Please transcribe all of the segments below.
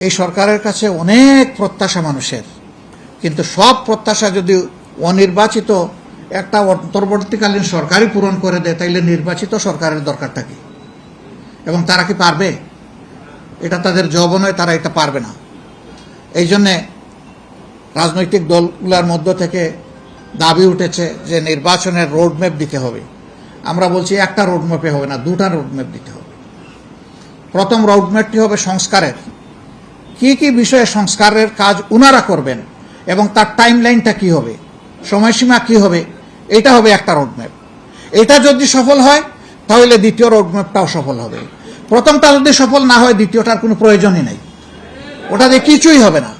এই সরকারের কাছে অনেক প্রত্যাশা মানুষের। কিন্তু সব প্রত্যাশা যদি অনির্বাচিত একটা অন্তর্বর্তীকালীন সরকারই পূরণ করে দেয়, তাইলে নির্বাচিত সরকারের দরকারটা কি? এবং তারা কি পারবে? এটা তাদের জব নয়, তারা এটা পারবে না। এই জন্যে রাজনৈতিক দলগুলোর মধ্য থেকে দাবি উঠেছে যে নির্বাচনের রোডম্যাপ দিতে হবে। আমরা বলছি একটা রোডম্যাপে হবে না, দুটা রোডম্যাপ দিতে হবে। প্রথম রোডম্যাপটি হবে সংস্কারের। কি কি বিষয়ে সংস্কারের কাজ উনারা করবেন এবং তার টাইম লাইনটা কী হবে, সময়সীমা কি হবে, এটা হবে একটা রোডম্যাপ এটা যদি সফল হয়, তাহলে দ্বিতীয় রোডম্যাপটাও সফল হবে। প্রথমটা যদি সফল না হয়, দ্বিতীয়টার কোনো প্রয়োজনই নেই। ওটাতে কিছুই হবে না।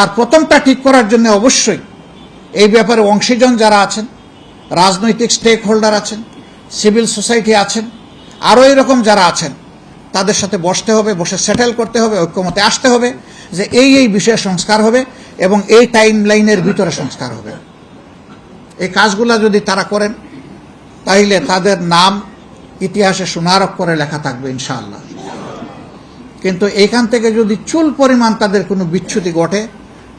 আর প্রথমটা ঠিক করার জন্য অবশ্যই এই ব্যাপারে অংশীজন যারা আছেন, রাজনৈতিক স্টেক হোল্ডার আছেন সিভিল সোসাইটি আছেন, আরও এরকম যারা আছেন তাদের সাথে বসতে হবে, বসে সেটেল করতে হবে, ঐক্যমতে আসতে হবে যে এই এই বিষয়ে সংস্কার হবে এবং এই টাইম লাইনের ভিতরে সংস্কার হবে। এই কাজগুলা যদি তারা করেন, তাইলে তাদের নাম ইতিহাসে সোনার করে লেখা থাকবে ইনশাআল্লাহ। কিন্তু এইখান থেকে যদি চুল পরিমাণ তাদের কোনো বিচ্যুতি ঘটে,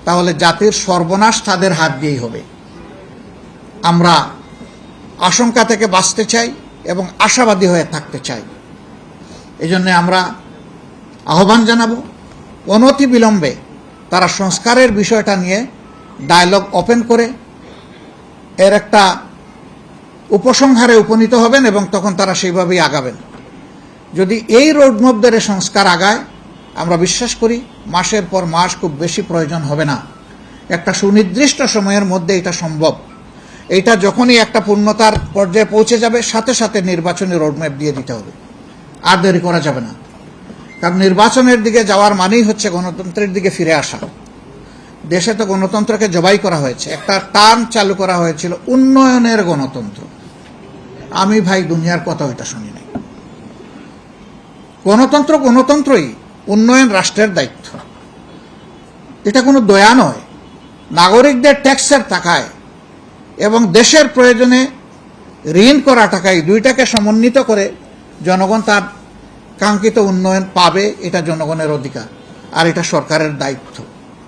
তাহলে জাতির সর্বনাশ তাদের হাত দিয়েই হবে। আমরা আশঙ্কা থেকে বাঁচতে চাই এবং আশাবাদী হয়ে থাকতে চাই। এই জন্যে আমরা আহ্বান জানাব, অনতি বিলম্বে তারা সংস্কারের বিষয়টা নিয়ে ডায়লগ ওপেন করে, এর একটা উপসংহারে উপনীত হবেন এবং তখন তারা সেইভাবেই আগাবেন। যদি এই রোডম্যাপ ধরে সংস্কার আগায়, আমরা বিশ্বাস করি মাসের পর মাস খুব বেশি প্রয়োজন হবে না। একটা সুনির্দিষ্ট সময়ের মধ্যে এটা সম্ভব। এটা যখনই একটা পূর্ণতার পর্যায়ে পৌঁছে যাবে, সাথে সাথে নির্বাচনী রোডম্যাপ দিয়ে দিতে হবে। আর দেরি করা যাবে না। কারণ নির্বাচনের দিকে যাওয়ার মানেই হচ্ছে গণতন্ত্রের দিকে ফিরে আসা। দেশে তো গণতন্ত্রকে জবাই করা হয়েছে। একটা টার্ম চালু করা হয়েছিল উন্নয়নের গণতন্ত্র। আমি ভাই দুনিয়ার কথা ওইটা শুনি নাই। গণতন্ত্র গণতন্ত্রই উন্নয়ন রাষ্ট্রের দায়িত্ব। এটা কোনো দয়া নয়। নাগরিকদের ট্যাক্সের টাকায় এবং দেশের প্রয়োজনে ঋণ করা টাকায় দুইটাকে সমন্বিত করে জনগণ তার কাঙ্ক্ষিত উন্নয়ন পাবে এটা জনগণের অধিকার আর এটা সরকারের দায়িত্ব।